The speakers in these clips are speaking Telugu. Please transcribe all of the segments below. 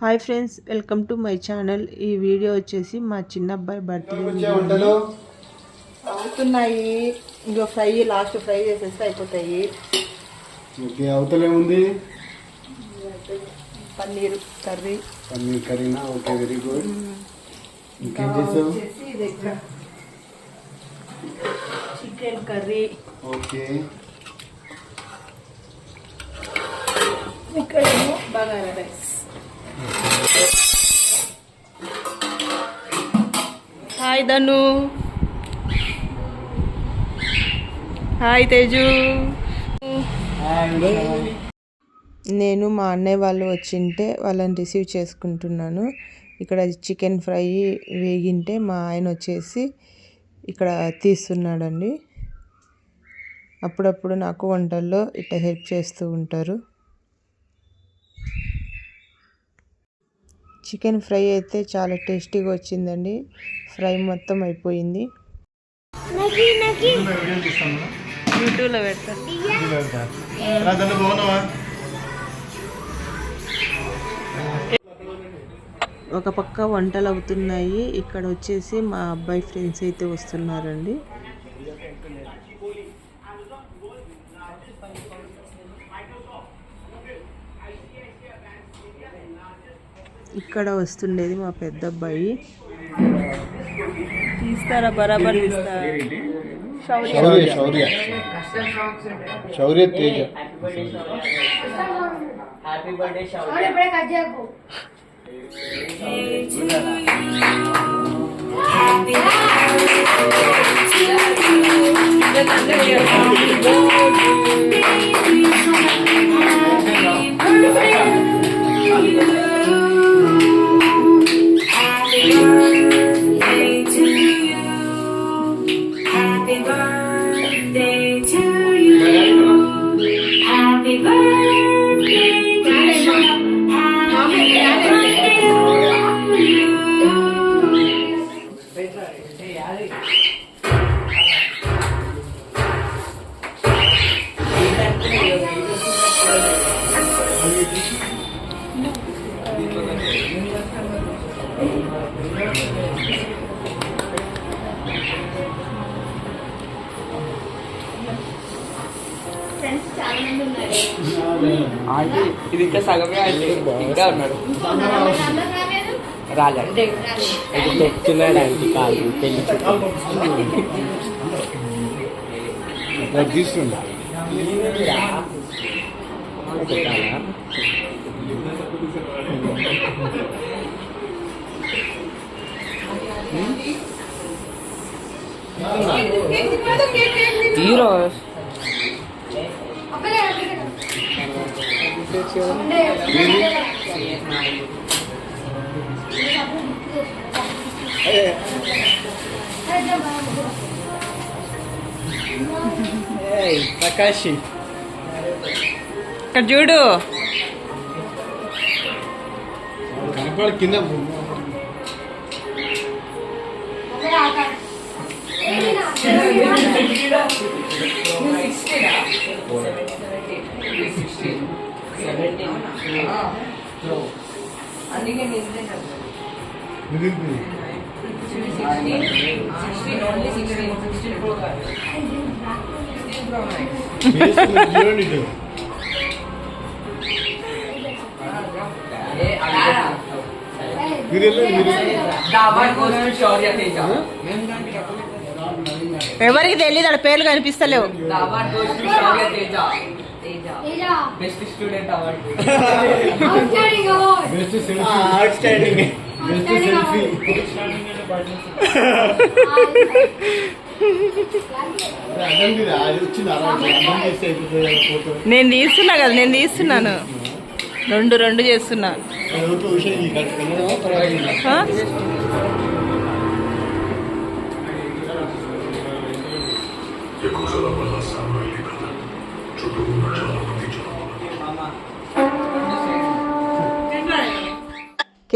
Hi friends welcome to my channel. ఈ వీడియో వచ్చేసి మా చిన్న అబ్బాయి బర్త్డే అవుతున్నాయి. ఇంకో ఫ్రై లాస్ట్ ఫ్రై చేసేస్తే అయిపోతాయి. అవతలేముంది పన్నీర్ కర్రీ. పన్నీర్ కరీనా ఓకే వెరీ గుడ్. ఇంకేం చేసావు? Chicken curry. ఓకే. ఇక్కడేమో bagara rice. Hi Dhanu hi. Teju నేను మా అన్నయ్య వాళ్ళు వచ్చింటే వాళ్ళని రిసీవ్ చేసుకుంటున్నాను. ఇక్కడ చికెన్ ఫ్రై వేగింటే మా ఆయన వచ్చేసి ఇక్కడ తీస్తున్నాడండి. అప్పుడప్పుడు నాకు వంటల్లో ఇట్లా హెల్ప్ చేస్తూ ఉంటారు. చికెన్ ఫ్రై అయితే చాలా టేస్టీగా వచ్చిందండి. ఫ్రై మొత్తం అయిపోయింది. యూట్యూబ్లో పెడతా. ఒక పక్క వంటలు అవుతున్నాయి. ఇక్కడ వచ్చేసి మా అబ్బాయి ఫ్రెండ్స్ అయితే వస్తున్నారండి. ఇక్కడ వస్తుండేది మా పెద్ద అబ్బాయి తీస్తారా? బరాబర్ తీస్తారా? Shaurya. Shaurya. Shaurya. Teja. Happy dentro aunty ఇది ఇంకా సగమే ఆంటీ ఇంకా ఉన్నాడు రాలంటే ఇది తెచ్చున్నాడు ఆంటీ కాదు పెళ్లి అట్లా తీసుకుంటా హీరో ప్రకాష్ ఇక్కడ చూడు కనపడ మిగిలిపోయింది తేజ ఎవరికి తెలియదు ఆడ పేర్లు కనిపిస్తలేవు. Best student award best selfie outstanding selfie నేను తీస్తున్నా కదా నేను తీస్తున్నాను. రెండు రెండు చేస్తున్నా. అదొక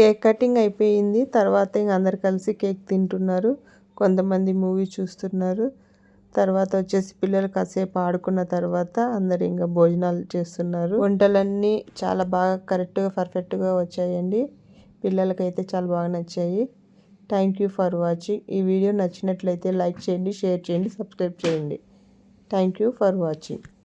కేక్ కటింగ్ అయిపోయింది. తర్వాత ఇంక అందరు కలిసి కేక్ తింటున్నారు. కొంతమంది మూవీ చూస్తున్నారు. తర్వాత వచ్చేసి పిల్లలు కాసేపు ఆడుకున్న తర్వాత అందరు ఇంకా భోజనాలు చేస్తున్నారు. వంటలన్నీ చాలా బాగా కరెక్ట్గా పర్ఫెక్ట్గా వచ్చాయండి. పిల్లలకైతే చాలా బాగా నచ్చాయి. Thank you for watching. ఈ వీడియో నచ్చినట్లయితే లైక్ చేయండి షేర్ చేయండి సబ్స్క్రైబ్ చేయండి. Thank you for watching.